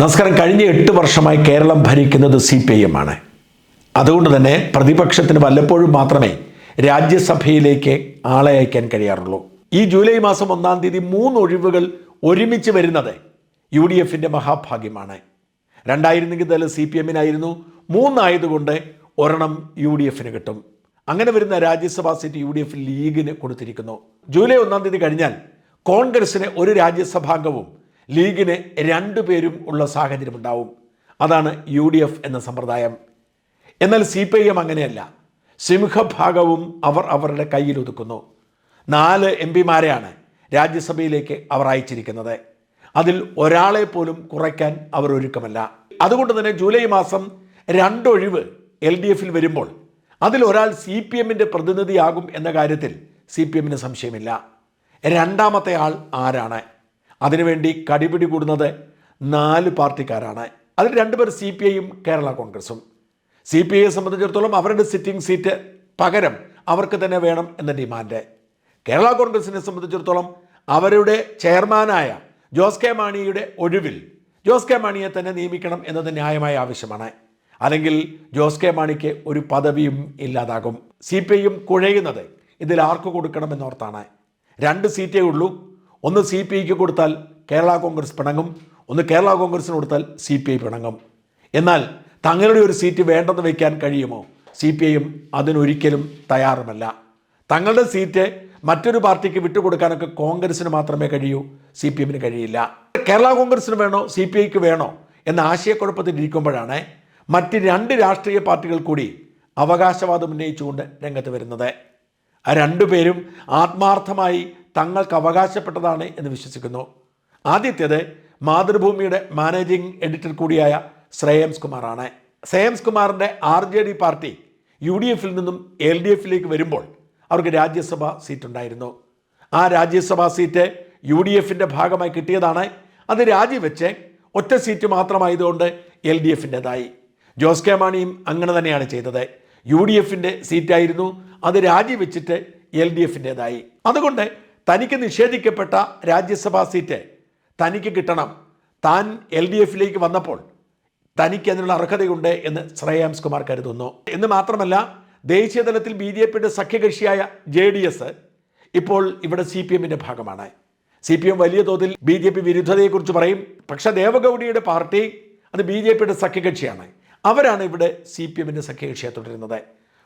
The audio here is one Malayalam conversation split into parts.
നമസ്കാരം. കഴിഞ്ഞ എട്ട് വർഷമായി കേരളം ഭരിക്കുന്നത് സി പി ഐ എം ആണ്. അതുകൊണ്ട് തന്നെ പ്രതിപക്ഷത്തിന് വല്ലപ്പോഴും മാത്രമേ രാജ്യസഭയിലേക്ക് ആളെ അയക്കാൻ കഴിയാറുള്ളൂ. ഈ ജൂലൈ മാസം ഒന്നാം തീയതി മൂന്ന് ഒഴിവുകൾ ഒരുമിച്ച് വരുന്നത് യു ഡി എഫിന്റെ മഹാഭാഗ്യമാണ്. രണ്ടായിരുന്നെങ്കിൽ തന്നെ സി പി എമ്മിനായിരുന്നു. മൂന്നായതുകൊണ്ട് ഒരെണ്ണം യു ഡി എഫിന് കിട്ടും. അങ്ങനെ വരുന്ന രാജ്യസഭാ സീറ്റ് യു ഡി എഫ് ലീഗിന് കൊടുത്തിരിക്കുന്നു. ജൂലൈ ഒന്നാം തീയതി കഴിഞ്ഞാൽ കോൺഗ്രസിന് ഒരു രാജ്യസഭാംഗവും ലീഗിന് രണ്ടു പേരും ഉള്ള സാഹചര്യം ഉണ്ടാവും. അതാണ് യു ഡി എഫ് എന്ന സമ്പ്രദായം. എന്നാൽ സി പി ഐ എം അങ്ങനെയല്ല. സിംഹഭാഗവും അവർ അവരുടെ കയ്യിൽ ഒതുക്കുന്നു. നാല് എം പിമാരെയാണ് രാജ്യസഭയിലേക്ക് അവർ അയച്ചിരിക്കുന്നത്. അതിൽ ഒരാളെ പോലും കുറയ്ക്കാൻ അവർ ഒരുക്കമല്ല. അതുകൊണ്ട് തന്നെ ജൂലൈ മാസം രണ്ടൊഴിവ് എൽ ഡി എഫിൽ വരുമ്പോൾ അതിലൊരാൾ സി പി എമ്മിന്റെ പ്രതിനിധിയാകും എന്ന കാര്യത്തിൽ സി പി എമ്മിന് സംശയമില്ല. രണ്ടാമത്തെ ആൾ ആരാണ്? അതിനുവേണ്ടി കടിപിടി കൂടുന്നത് നാല് പാർട്ടിക്കാരാണ്. അതിൽ രണ്ടുപേർ സി പി ഐയും കേരള കോൺഗ്രസും. സി പി ഐയെ സംബന്ധിച്ചിടത്തോളം അവരുടെ സിറ്റിംഗ് സീറ്റ് പകരം അവർക്ക് തന്നെ വേണം എന്ന ഡിമാൻഡ്. കേരള കോൺഗ്രസിനെ സംബന്ധിച്ചിടത്തോളം അവരുടെ ചെയർമാനായ ജോസ് കെ മാണിയുടെ ഒഴിവിൽ ജോസ് കെ മാണിയെ തന്നെ നിയമിക്കണം എന്നത് ന്യായമായ ആവശ്യമാണ്. അല്ലെങ്കിൽ ജോസ് കെ മാണിക്ക് ഒരു പദവിയും ഇല്ലാതാകും. സി പി ഐയും കുഴയുന്നത് ഇതിൽ ആർക്ക് കൊടുക്കണമെന്നോർത്താണ്. രണ്ട് സീറ്റേ ഉള്ളൂ ഒന്ന് സി പി ഐക്ക് കൊടുത്താൽ കേരള കോൺഗ്രസ് പിണങ്ങും ഒന്ന് കേരള കോൺഗ്രസിന് കൊടുത്താൽ സി പി ഐ പിണങ്ങും. എന്നാൽ തങ്ങളുടെ ഒരു സീറ്റ് വേണ്ടെന്ന് വയ്ക്കാൻ കഴിയുമോ? സി പി ഐയും അതിനൊരിക്കലും തയ്യാറുമല്ല. തങ്ങളുടെ സീറ്റ് മറ്റൊരു പാർട്ടിക്ക് വിട്ടുകൊടുക്കാനൊക്കെ കോൺഗ്രസിന് മാത്രമേ കഴിയൂ സി പി എമ്മിന് കഴിയില്ല. കേരള കോൺഗ്രസിന് വേണോ സി പി ഐക്ക് വേണോ എന്ന ആശയക്കുഴപ്പത്തിലിരിക്കുമ്പോഴാണ് മറ്റ് രണ്ട് രാഷ്ട്രീയ പാർട്ടികൾ കൂടി അവകാശവാദം ഉന്നയിച്ചുകൊണ്ട് രംഗത്ത് വരുന്നത്. ആ രണ്ടുപേരും ആത്മാർത്ഥമായി തങ്ങൾക്ക് അവകാശപ്പെട്ടതാണ് എന്ന് വിശ്വസിക്കുന്നു. ആദ്യത്തേത് മാതൃഭൂമിയുടെ മാനേജിംഗ് എഡിറ്റർ കൂടിയായ ശ്രേയംസ് കുമാറാണ്. ശ്രേയംസ് കുമാറിന്റെ R J D party U D എഫിൽ നിന്നും എൽ ഡി എഫിലേക്ക് വരുമ്പോൾ അവർക്ക് രാജ്യസഭാ സീറ്റ് ഉണ്ടായിരുന്നു ആ രാജ്യസഭാ സീറ്റ് യു ഡി എഫിന്റെ ഭാഗമായി കിട്ടിയതാണ്. അത് രാജിവെച്ച് ഒറ്റ സീറ്റ് മാത്രമായതുകൊണ്ട് എൽ ഡി എഫിന്റെതായി ജോസ് കെ മാണിയും അങ്ങനെ തന്നെയാണ് ചെയ്തത്. യു ഡി എഫിന്റെ സീറ്റായിരുന്നു. അത് രാജിവെച്ചിട്ട് എൽ ഡി എഫിന്റെതായി അതുകൊണ്ട് തനിക്ക് നിഷേധിക്കപ്പെട്ട രാജ്യസഭാ സീറ്റ് തനിക്ക് കിട്ടണം. താൻ എൽ ഡി എഫിലേക്ക് വന്നപ്പോൾ തനിക്ക് അതിനുള്ള അർഹതയുണ്ട് എന്ന് ശ്രേയാംസ് കുമാർ കരുതുന്നു. എന്ന് മാത്രമല്ല ദേശീയ തലത്തിൽ ബി ജെ പിയുടെ സഖ്യകക്ഷിയായ ജെ ഡി എസ് ഇപ്പോൾ ഇവിടെ സി പി എമ്മിന്റെ ഭാഗമാണ്. സി പി എം വലിയ തോതിൽ ബി ജെ പി വിരുദ്ധതയെക്കുറിച്ച് പറയും. പക്ഷേ ദേവഗൗഡിയുടെ പാർട്ടി അത് ബി ജെ പിയുടെ സഖ്യകക്ഷിയാണ്. അവരാണ് ഇവിടെ സി പി എമ്മിന്റെ സഖ്യകക്ഷിയെ തുടരുന്നത്.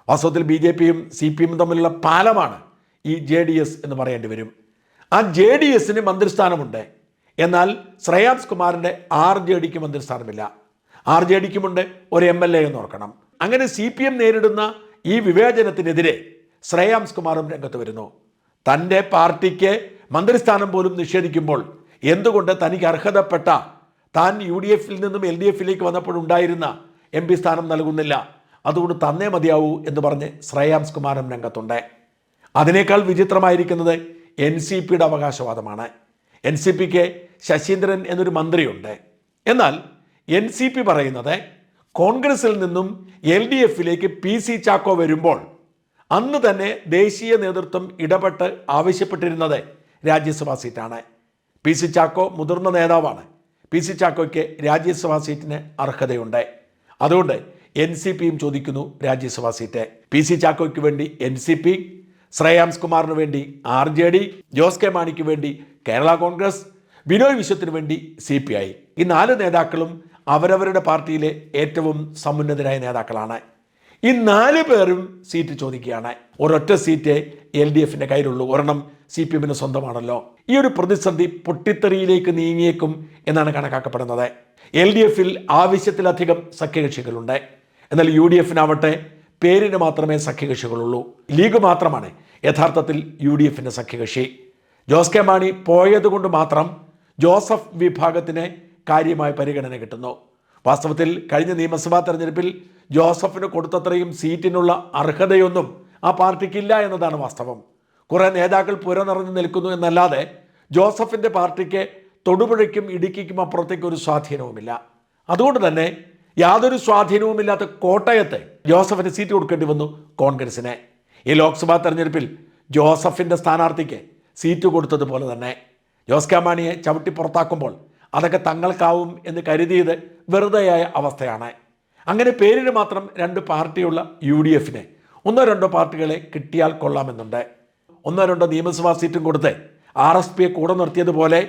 വാസ്തവത്തിൽ ബി ജെ പിയും സി പി എമ്മും തമ്മിലുള്ള പാലമാണ് ഈ ജെ ഡി എസ് എന്ന് പറയേണ്ടി വരും. ആ ജെ ഡി എസിന് മന്ത്രിസ്ഥാനമുണ്ട്. എന്നാൽ ശ്രേയാംസ് കുമാറിന്റെ ആർ ജെ ഡിക്ക് മന്ത്രിസ്ഥാനമില്ല. ആർ ജെ ഡിക്കുമുണ്ട് ഒരു എം എൽ എ എന്ന് ഓർക്കണം. അങ്ങനെ സി പി എം നേരിടുന്ന ഈ വിവേചനത്തിനെതിരെ ശ്രേയാംസ് കുമാറും രംഗത്ത് വരുന്നു. തന്റെ പാർട്ടിക്ക് മന്ത്രിസ്ഥാനം പോലും നിഷേധിക്കുമ്പോൾ എന്തുകൊണ്ട് തനിക്ക് അർഹതപ്പെട്ട താൻ യു ഡി എഫിൽ നിന്നും എൽ ഡി എഫിലേക്ക് വന്നപ്പോഴുണ്ടായിരുന്ന എം പി സ്ഥാനം നൽകുന്നില്ല? അതുകൊണ്ട് തന്നേ മതിയാവൂ എന്ന് പറഞ്ഞ് ശ്രേയാംസ് കുമാറും രംഗത്തുണ്ട്. അതിനേക്കാൾ വിചിത്രമായിരിക്കുന്നത് എൻ സി പിയുടെ അവകാശവാദമാണ്. എൻ സി പിക്ക് ശശീന്ദ്രൻ എന്നൊരു മന്ത്രിയുണ്ട്. എന്നാൽ എൻ സി പി പറയുന്നത് കോൺഗ്രസിൽ നിന്നും എൽ ഡി എഫിലേക്ക് പി സി ചാക്കോ വരുമ്പോൾ അന്ന് തന്നെ ദേശീയ നേതൃത്വം ഇടപെട്ട് ആവശ്യപ്പെട്ടിരുന്നത് രാജ്യസഭാ സീറ്റാണ്. പി സി ചാക്കോ മുതിർന്ന നേതാവാണ്. പി സി ചാക്കോയ്ക്ക് രാജ്യസഭാ സീറ്റിന് അർഹതയുണ്ട്. അതുകൊണ്ട് എൻ സി പിയും ചോദിക്കുന്നു രാജ്യസഭാ സീറ്റ്. പി സി ചാക്കോയ്ക്ക് വേണ്ടി എൻ സി പി ശ്രേയാംസ് കുമാറിന് വേണ്ടി R J D Jose K മാണിക്ക് വേണ്ടി കേരള കോൺഗ്രസ് ബിനോയ് വിശ്വത്തിന് വേണ്ടി സി പി ഐ. ഈ നാല് നേതാക്കളും അവരവരുടെ പാർട്ടിയിലെ ഏറ്റവും സമുന്നതരായ നേതാക്കളാണ്. ഈ നാല് പേരും സീറ്റ് ചോദിക്കുകയാണ്. ഒരൊറ്റ സീറ്റ് എൽ ഡി എഫിന്റെ കയ്യിലുള്ളൂ. ഒരെണ്ണം സി പി എമ്മിന് സ്വന്തമാണല്ലോ. ഈ ഒരു പ്രതിസന്ധി പൊട്ടിത്തെറിയിലേക്ക് നീങ്ങിയേക്കും എന്നാണ് കണക്കാക്കപ്പെടുന്നത്. എൽ ഡി എഫിൽ ആവശ്യത്തിലധികം സഖ്യകക്ഷികളുണ്ട്. എന്നാൽ യു ഡി എഫിനാവട്ടെ പേരിന് മാത്രമേ സഖ്യകക്ഷികളുള്ളൂ. ലീഗ് മാത്രമാണ്. യഥാർത്ഥത്തിൽ യു ഡി എഫിന്റെ സഖ്യകക്ഷി. ജോസ് കെ മാണി പോയതുകൊണ്ട് മാത്രം ജോസഫ് വിഭാഗത്തിന് കാര്യമായ പരിഗണന കിട്ടുന്നു. വാസ്തവത്തിൽ കഴിഞ്ഞ നിയമസഭാ തെരഞ്ഞെടുപ്പിൽ ജോസഫിന് കൊടുത്തത്രയും സീറ്റിനുള്ള അർഹതയൊന്നും ആ പാർട്ടിക്കില്ല എന്നതാണ് വാസ്തവം. കുറേ നേതാക്കൾ പുരനിറഞ്ഞു നിൽക്കുന്നു എന്നല്ലാതെ ജോസഫിന്റെ പാർട്ടിക്ക് തൊടുപുഴയ്ക്കും ഇടുക്കിക്കും അപ്പുറത്തേക്ക് ഒരു സ്വാധീനവുമില്ല. അതുകൊണ്ട് തന്നെ യാതൊരു സ്വാധീനവുമില്ലാത്ത കോട്ടയത്തെ ജോസഫിന് സീറ്റ് കൊടുക്കേണ്ടി വന്നു കോൺഗ്രസിനെ. ഈ ലോക്സഭാ തെരഞ്ഞെടുപ്പിൽ ജോസഫിന്റെ സ്ഥാനാർത്ഥിക്ക് സീറ്റ് കൊടുത്തതുപോലെ തന്നെ. ജോസ് കെ മാണിയെ ചവിട്ടി പുറത്താക്കുമ്പോൾ അതൊക്കെ തങ്ങൾക്കാവും എന്ന് കരുതിയത് വെറുതെയായ അവസ്ഥയാണ്. അങ്ങനെ പേരിന് മാത്രം രണ്ട് പാർട്ടിയുള്ള യു ഡി എഫിന് ഒന്നോ രണ്ടോ പാർട്ടികളെ കിട്ടിയാൽ കൊള്ളാമെന്നുണ്ട്. ഒന്നോ രണ്ടോ നിയമസഭാ സീറ്റും കൊടുത്ത് ആർ എസ് പിയെ കൂടെ നിർത്തിയതുപോലെ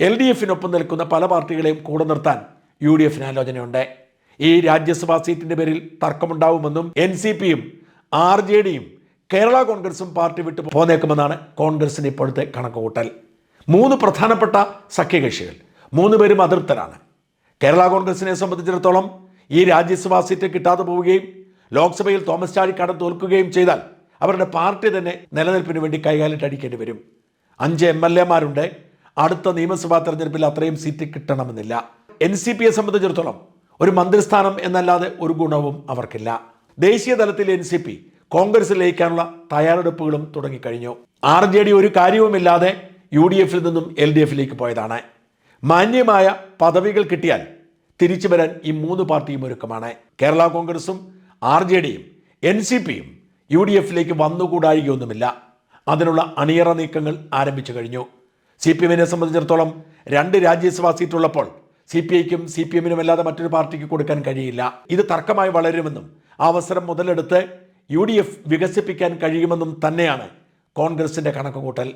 എൽ ഡി എഫിനൊപ്പം നിൽക്കുന്ന പല പാർട്ടികളെയും കൂടെ നിർത്താൻ യു ഡി എഫിന് ആലോചനയുണ്ട്. ഈ രാജ്യസഭാ സീറ്റിന്റെ പേരിൽ തർക്കമുണ്ടാവുമെന്നും എൻ സി പിയും ആർ ജെ ഡിയും കേരള കോൺഗ്രസും പാർട്ടി വിട്ടു പോന്നേക്കുമെന്നാണ് കോൺഗ്രസിന് ഇപ്പോഴത്തെ കണക്കുകൂട്ടൽ. മൂന്ന് പ്രധാനപ്പെട്ട സഖ്യകക്ഷികൾ മൂന്ന് പേരും അതൃപ്തരാണ്. കേരള കോൺഗ്രസിനെ സംബന്ധിച്ചിടത്തോളം ഈ രാജ്യസഭാ സീറ്റ് കിട്ടാതെ പോവുകയും ലോക്സഭയിൽ തോമസ് ചാഴിക്കാടൻ തോൽക്കുകയും ചെയ്താൽ അവരുടെ പാർട്ടി തന്നെ നിലനിൽപ്പിന് വേണ്ടി കൈകാലിട്ടടിക്കേണ്ടി വരും. അഞ്ച് എം എൽ എമാരുണ്ട് അടുത്ത നിയമസഭാ തെരഞ്ഞെടുപ്പിൽ അത്രയും സീറ്റ് കിട്ടണമെന്നില്ല. എൻ സി പിയെ സംബന്ധിച്ചിടത്തോളം ഒരു മന്ത്രിസ്ഥാനം എന്നല്ലാതെ ഒരു ഗുണവും അവർക്കില്ല. ദേശീയ തലത്തിൽ എൻ സി പി കോൺഗ്രസിൽ ലയിക്കാനുള്ള തയ്യാറെടുപ്പുകളും തുടങ്ങിക്കഴിഞ്ഞു. ആർ ജെ ഡി ഒരു കാര്യവുമില്ലാതെ യു ഡി എഫിൽ നിന്നും എൽ ഡി എഫിലേക്ക് പോയതാണ്. മാന്യമായ പദവികൾ കിട്ടിയാൽ തിരിച്ചു വരാൻ ഈ മൂന്ന് പാർട്ടിയും ഒരുക്കമാണ്. കേരള കോൺഗ്രസും ആർ ജെ ഡിയും എൻ സി പിയും യു ഡി എഫിലേക്ക് വന്നുകൂടായികയൊന്നുമില്ല. അതിനുള്ള അണിയറ നീക്കങ്ങൾ ആരംഭിച്ചു കഴിഞ്ഞു. സി പി എമ്മിനെ സംബന്ധിച്ചിടത്തോളം രണ്ട് രാജ്യസഭാ സീറ്റുള്ളപ്പോൾ സി പി ഐക്കും സി പി എമ്മിനും അല്ലാതെ മറ്റൊരു പാർട്ടിക്ക് കൊടുക്കാൻ കഴിയില്ല. ഇത് തർക്കമായി വളരുമെന്നും ആ അവസരം മുതലെടുത്ത് യു ഡി എഫ് വികസിപ്പിക്കാൻ കഴിയുമെന്നും തന്നെയാണ് കോൺഗ്രസിന്റെ കണക്കുകൂട്ടൽ.